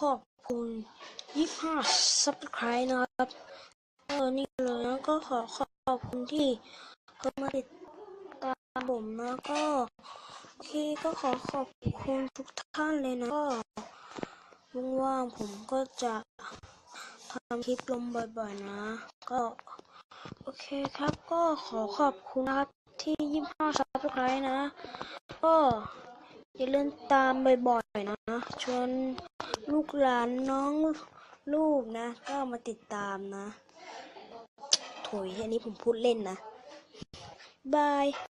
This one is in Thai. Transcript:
ขอบคุณ25 subscribe นะครับเออนี่เลยนะก็ขอขอบคุณที่เข้ามาติดตามผมนะก็โอเคก็ขอขอบคุณทุกท่านเลยนะก็ว่างๆผมก็จะทำคลิปลงบ่อยๆนะ ก็โอเคครับก็ขอขอบคุณนะครับที่25 subscribe นะ ก็อย่าลืมตามบ่อยๆนะช่วนลู กหลานน้องลูกนะ ก็มาติดตามนะ โถยอันนี้ผมพูดเล่นนะ บาย